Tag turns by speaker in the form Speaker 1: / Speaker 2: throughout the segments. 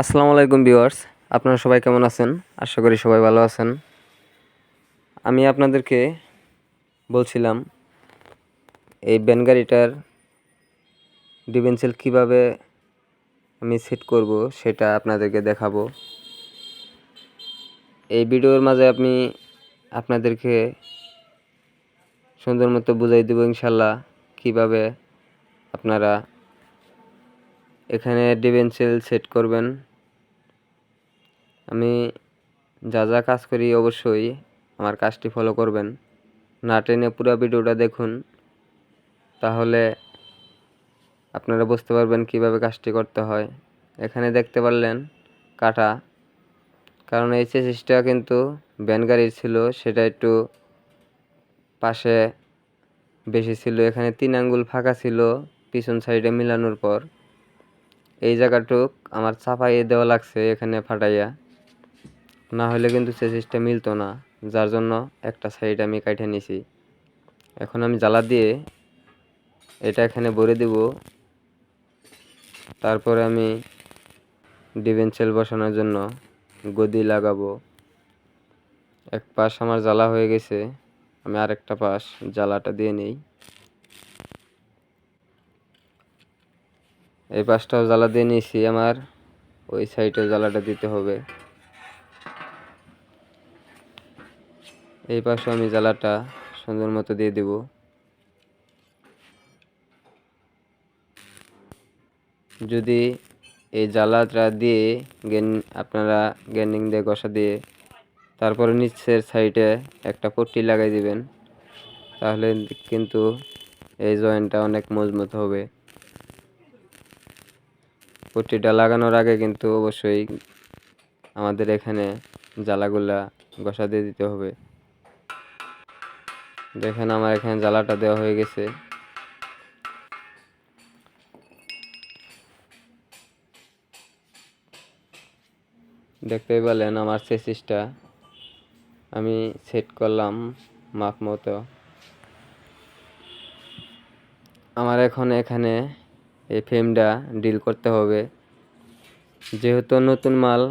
Speaker 1: আসসালামু আলাইকুম ভিউয়ার্স, আপনারা সবাই কেমন আছেন? আশা করি সবাই ভালো আছেন। আমি আপনাদেরকে বলছিলাম, এই ব্যান গাড়িটার ডিভেন্সেল কীভাবে আমি সেট করব সেটা আপনাদেরকে দেখাবো। এই ভিডিওর মাঝে আমি আপনাদেরকে সুন্দর মতো বুঝাই দেবো ইনশাল্লাহ কীভাবে আপনারা এখানে ডিভেন্সেল সেট করবেন। আমি যা যা কাজ করি অবশ্যই আমার কাজটি ফলো করবেন। না টেনে পুরো ভিডিওটা দেখুন, তাহলে আপনারা বুঝতে পারবেন কীভাবে কাজটি করতে হয়। এখানে দেখতে পারলেন কাটা, কারণ এই চেসিসটা কিন্তু ভ্যান গাড়ির ছিল, সেটা একটু পাশে বেশি ছিল। এখানে তিন আঙ্গুল ফাঁকা ছিল, পিছন সাইডে মিলানোর পর। এই জায়গাটুক আমার চাপাইয়ে দেওয়া লাগছে এখানে ফাটাইয়া। না হলে কিন্তু চেসিসটা মিলতো না, যার জন্য একটা সাইড আমি কাটে নিছি। এখন আমি জ্বালা দিয়ে এটা এখানে ভরে দেব। তারপরে আমি ডিভেন্সেল বসানোর জন্য গদি লাগাবো। এক পাশ আমার জ্বালা হয়ে গেছে, আমি আরেকটা পাশ জ্বালাটা দিয়ে নেই। এই পাশটাও জ্বালা দিয়ে নিয়েছি আমার। ওই সাইডেও জ্বালাটা দিতে হবে। এই পাশে আমি জ্বালাটা সুন্দর মতো দিয়ে দেব। যদি এই জ্বালাটা দিয়ে গেন, আপনারা গ্যান্ডিং দিয়ে ঘষা দিয়ে তারপরে নিচের সাইডে একটা পট্টি লাগাই দিবেন, তাহলে কিন্তু এই জয়েন্টটা অনেক মজবুত হবে। পট্টিটা লাগানোর আগে কিন্তু অবশ্যই আমাদের এখানে জ্বালাগুলা ঘষা দিয়ে দিতে হবে। দেখেন আমার এখানে জ্বালাটা দেওয়া হয়ে গেছে। দেখতেই পেলেন আমার সেসিসটা আমি সেট করলাম মাপ মতো। আমার এখন এখানে এই ফ্রেমটা ডিল করতে হবে। যেহেতু নতুন মাল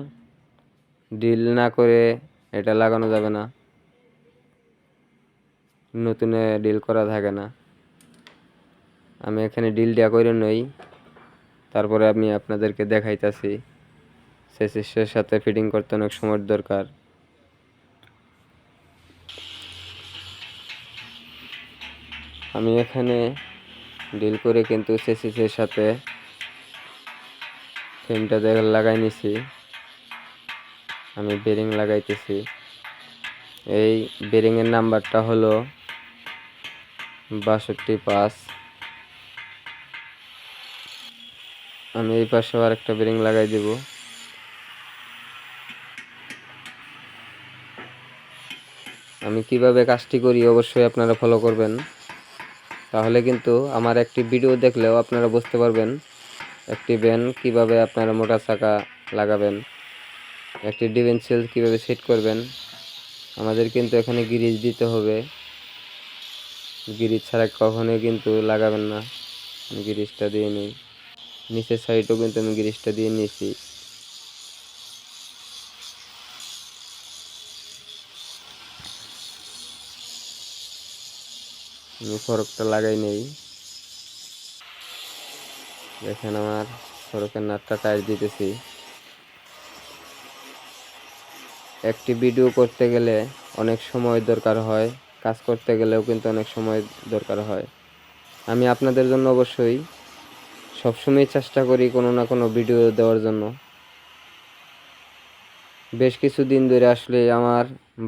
Speaker 1: ডিল না করে এটা লাগানো যাবে না। নতুনে ডিল করা থাকে না। আমি এখানে ডিল করে নই। তারপরে আমি আপনাদেরকে দেখাইতেছি। সেসিসের সাথে ফিটিং করতে অনেক সময়ের দরকার। আমি এখানে ডিল করে কিন্তু সেসিসের সাথে ফ্রেমটা লাগাই নিছি, আমি বেরিং লাগাইতেছি। এই বেরিংয়ের নাম্বারটা হলো বাষট্টি পাঁচ। আমি এই পাশেও আরেকটা বেরিং লাগাই দেব। আমি কীভাবে কাজটি করি অবশ্যই আপনারা ফলো করবেন। তাহলে কিন্তু আমার একটি ভিডিও দেখলেও আপনারা বুঝতে পারবেন একটি ব্যান কীভাবে আপনারা মোটা চাকা লাগাবেন, একটি ডিভেন্সিয়াল কীভাবে সেট করবেন। আমাদের কিন্তু এখানে গিরিজ দিতে হবে। গিরিজ ছাড়া কখনোই কিন্তু লাগাবেন না। আমি গিরিজটা দিয়ে নিই। নিচের সাইডও কিন্তু আমি গিরিজটা দিয়ে নিয়েছি। ফরকটা লাগাই নেই। দেখেন আমার ফরকের নাটটা টাইট দিতেছি। একটি ভিডিও করতে গেলে অনেক সময় দরকার হয়, কাজ করতে গেলেও কিন্তু অনেক সময় দরকার হয়। আমি আপনাদের জন্য অবশ্যই সবসময় চেষ্টা করি কোনো না কোনো ভিডিও দেওয়ার জন্য। বেশ কিছু দিন ধরে আসলে আমার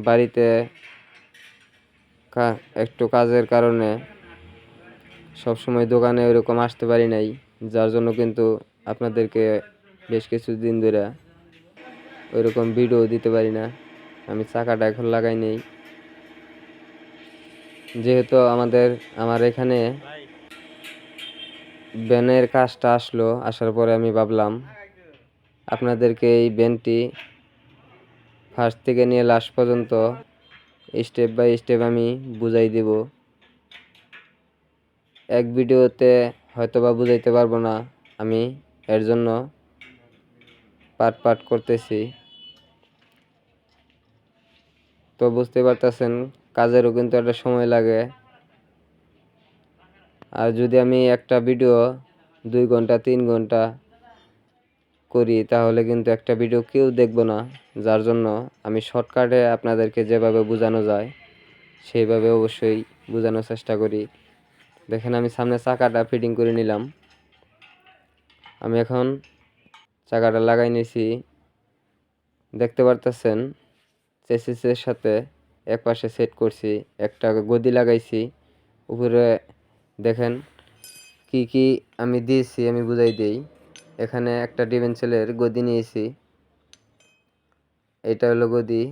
Speaker 1: বাড়িতে একটু কাজের কারণে সবসময় দোকানে ওরকম আসতে পারি নাই, যার জন্য কিন্তু আপনাদেরকে বেশ কিছু দিন ধরে ওইরকম ভিডিও দিতে পারি না। আমি চাকাটা এখন লাগাই নেই। যেহেতু আমাদের, আমার এখানে ব্যানের কাজটা আসলো, আসার পরে আমি ভাবলাম আপনাদেরকে এই ব্যানটি ফার্স্ট থেকে নিয়ে লাস্ট পর্যন্ত স্টেপ বাই স্টেপ আমি বুঝাই দেব। এক ভিডিওতে হয়তো বা বুঝাইতে পারব না, আমি এর জন্য পাট পাট করতেছি। তো বুঝতে পারতেছেন, কাজেরও কিন্তু একটা সময় লাগে। আর যদি আমি একটা ভিডিও দুই ঘণ্টা, তিন ঘণ্টা করি, তাহলে কিন্তু একটা ভিডিও কেউ দেখব না। যার জন্য আমি শর্টকাটে আপনাদেরকে যেভাবে বোঝানো যায়, সেইভাবে অবশ্যই বোঝানোর চেষ্টা করি। দেখেন আমি সামনে চাকাটা ফিটিং করে নিলাম। আমি এখন চাকাটা লাগাই নিয়েছি দেখতে পারতেছেন চেসিসের সাথে এক পাশে সেট করছি, একটা গদি লাগাইছি। উপরে দেখেন কি কি আমি দিয়েছি, আমি বুঝাই দিই। এখানে একটা ডিভেন্সেলের গদি নিয়েছি। এটা হলো গদি।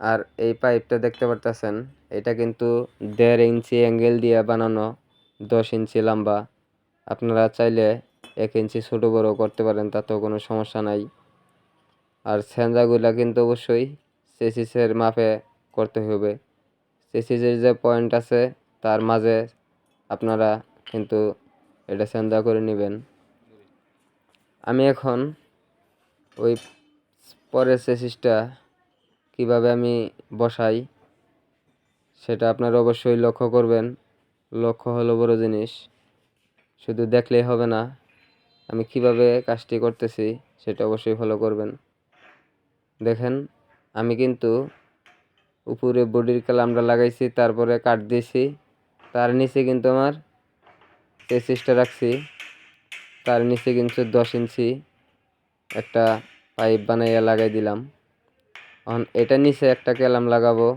Speaker 1: আর এই পাইপটা দেখতে পারতেছেন, এটা কিন্তু দেড় ইঞ্চি অ্যাঙ্গেল দিয়ে বানানো, দশ ইঞ্চি লম্বা। আপনারা চাইলে এক ইঞ্চি ছোটো বড়ো করতে পারেন, তাতেও কোনো সমস্যা নাই। আর স্যাঞ্জাগুলা কিন্তু অবশ্যই চেসিসের মাপে করতে হবে। চেসিসের যে পয়েন্ট আছে, তার মাঝে আপনারা কিন্তু এটা স্যাঞ্জা করে নেবেন। আমি এখন ওই পরের চেসিসটা কীভাবে আমি বসাই সেটা আপনারা অবশ্যই লক্ষ্য করবেন। লক্ষ্য হলো বড় জিনিস, শুধু দেখলেই হবে না আমি কীভাবে কাজটি করতেছি সেটা অবশ্যই ফলো করবেন। দেখেন, আমি কিন্তু উপরে বডির কালামটা লাগাইছি, তারপরে কাট দিয়েছি, তার নিচে কিন্তু আমার চেসিসটা রাখছি। তার নিচে কিন্তু দশ ইঞ্চি একটা পাইপ বানাইয়া লাগাই দিলাম। এখন এটা নিচে একটা ক্যালাম লাগাবো।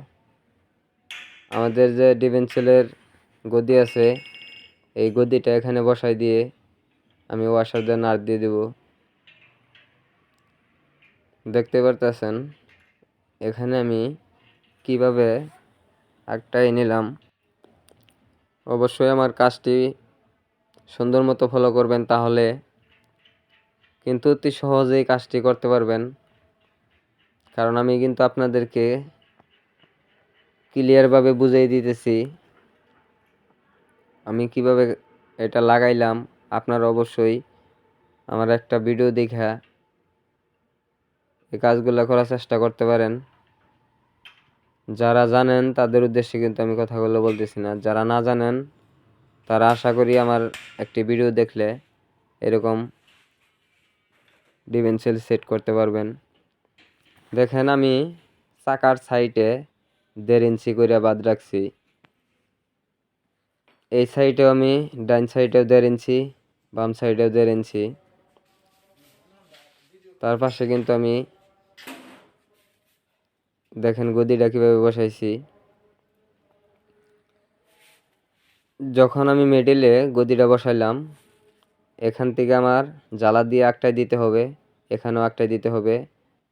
Speaker 1: আমাদের যে ডিভেন্সেলের গদি আছে, এই গদিটা এখানে বসাই দিয়ে আমি ওয়াশার দিয়ে নাট দিয়ে দেব। দেখতে পারতেছেন? এখানে আমি কীভাবে একটাই নিলাম? অবশ্যই আমার কাজটি সুন্দর মতো ফলো করবেন তাহলে কিন্তু অতি সহজেই কাজটি করতে পারবেন। কারণ আমি কিন্তু আপনাদেরকে ক্লিয়ারভাবে বুঝিয়ে দিতেছি। আমি কীভাবে এটা লাগাইলাম, আপনারা অবশ্যই আমার একটা ভিডিও দেখা, এই কাজগুলো করার চেষ্টা করতে পারেন। যারা জানেন তাদের উদ্দেশ্যে কিন্তু আমি কথাগুলো বলতেছি না। যারা না জানেন তারা আশা করি আমার একটি ভিডিও দেখলে এরকম ডিভেন্সেল সেট করতে পারবেন। দেখেন আমি চাকার সাইডে দেড় ইঞ্চি করে বাদ রাখছি। এই সাইডেও আমি ডান সাইডেও দেড় ইঞ্চি বাম সাইডেও দেড় ইঞ্চি তার পাশে কিন্তু আমি দেখেন গদিটা কীভাবে বসাইছি। যখন আমি মিডিলে গদিটা বসাইলাম, এখান থেকে আমার জ্বালা দিয়ে একটাই দিতে হবে, এখানেও একটাই দিতে হবে।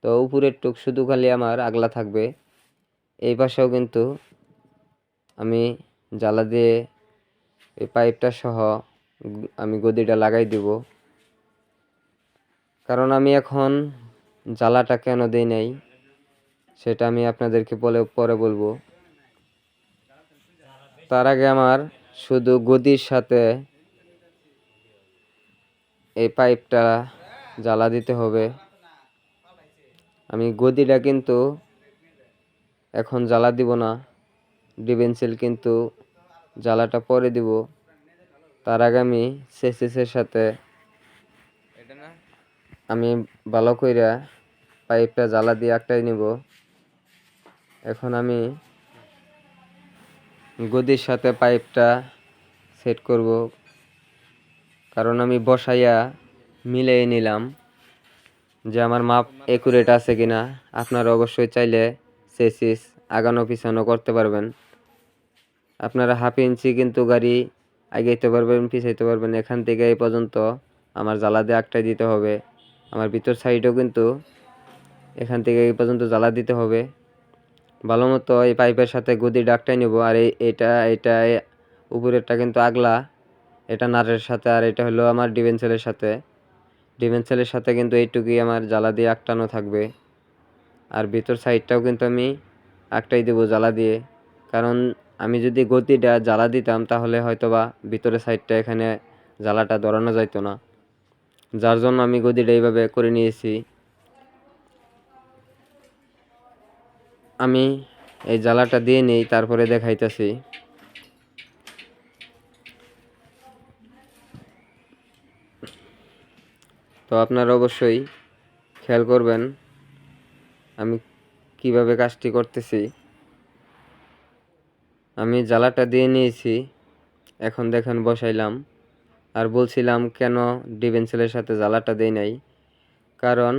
Speaker 1: তো উপরের টুক শুধু খালি আমার আগলা থাকবে। এই পাশেও কিন্তু আমি জ্বালা দিয়ে এই পাইপটা সহ আমি গদিটা লাগাই দিব। কারণ আমি এখন জ্বালাটা কেন দেই নাই, সেটা আমি আপনাদেরকে বলে পরে বলব। তার আগে আমার শুধু গদির সাথে এই পাইপটা জ্বালা দিতে হবে। আমি গদিটা কিন্তু এখন জ্বালা দিব না। ডিভেন্সিল কিন্তু জ্বালাটা পরে দিব। তার আগে আমি সেসিসের সাথে আমি ভালো কইরা পাইপটা জ্বালা দিয়ে একটাই নিব। এখন আমি গদির সাথে পাইপটা সেট করব। কারণ আমি বসাইয়া মিলিয়ে নিলাম যে আমার মাপ একুরেট আছে কিনা। আপনারা অবশ্যই চাইলে সেসিস আগানো পিছানো করতে পারবেন। আপনারা হাফ ইঞ্চি কিন্তু গাড়ি আগাইতে পারবেন, পিছাইতে পারবেন। এখান থেকে এই পর্যন্ত আমার জ্বালা দিয়ে একটাই দিতে হবে। আমার ভিতর সাইডেও কিন্তু এখান থেকে এই পর্যন্ত জ্বালা দিতে হবে। ভালো মতো এই পাইপের সাথে গদি ডাকটাই নেব। আর এই, এটা এটা উপরেরটা কিন্তু আগলা। এটা নাটের সাথে আর এটা হলো আমার ডিভেন্সেলের সাথে। ডিভেন্সেলের সাথে কিন্তু এইটুকুই আমার জ্বালা দিয়ে আটটানো থাকবে। আর ভিতর সাইডটাও কিন্তু আমি একটাই দেবো জ্বালা দিয়ে। কারণ আমি যদি গতিটা জ্বালা দিতাম তাহলে হয়তোবা ভিতরের সাইডটা এখানে জ্বালাটা ধরানো যাইতো না। যার জন্য আমি গদিটা এইভাবে করে নিয়েছি। আমি এই জ্বালাটা দিয়ে নেই, তারপরে দেখাইতেছি। তো আপনারা অবশ্যই খেয়াল করবেন আমি কীভাবে কাজটি করতেছি। আমি জ্বালাটা দিয়ে নিয়েছি, এখন দেখেন বসাইলাম। আর বলছিলাম কেন ডিভেন্সেলের সাথে জ্বালাটা দেই নাই, কারণ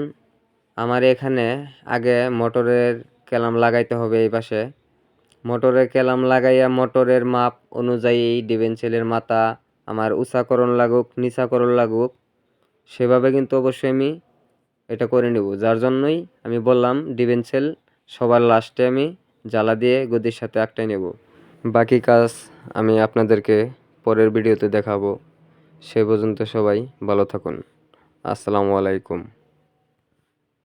Speaker 1: আমার এখানে আগে মোটরের কেলাম লাগাইতে হবে এই পাশে। মোটরের কেলাম লাগাইয়া মোটরের মাপ অনুযায়ী ডিভেন্সেলের মাথা আমার উঁচাকরণ লাগুক, নিচাকরণ লাগুক, সেভাবে কিন্তু অবশ্যই আমি এটা করে নেব। যার জন্যই আমি বললাম ডিভেন্সেল সবার লাস্টে আমি জ্বালা দিয়ে গদির সাথে একটাই নেব। বাকি কাজ আমি আপনাদেরকে পরের ভিডিওতে দেখাবো। সে পর্যন্ত সবাই ভালো থাকুন। আসসালামু আলাইকুম।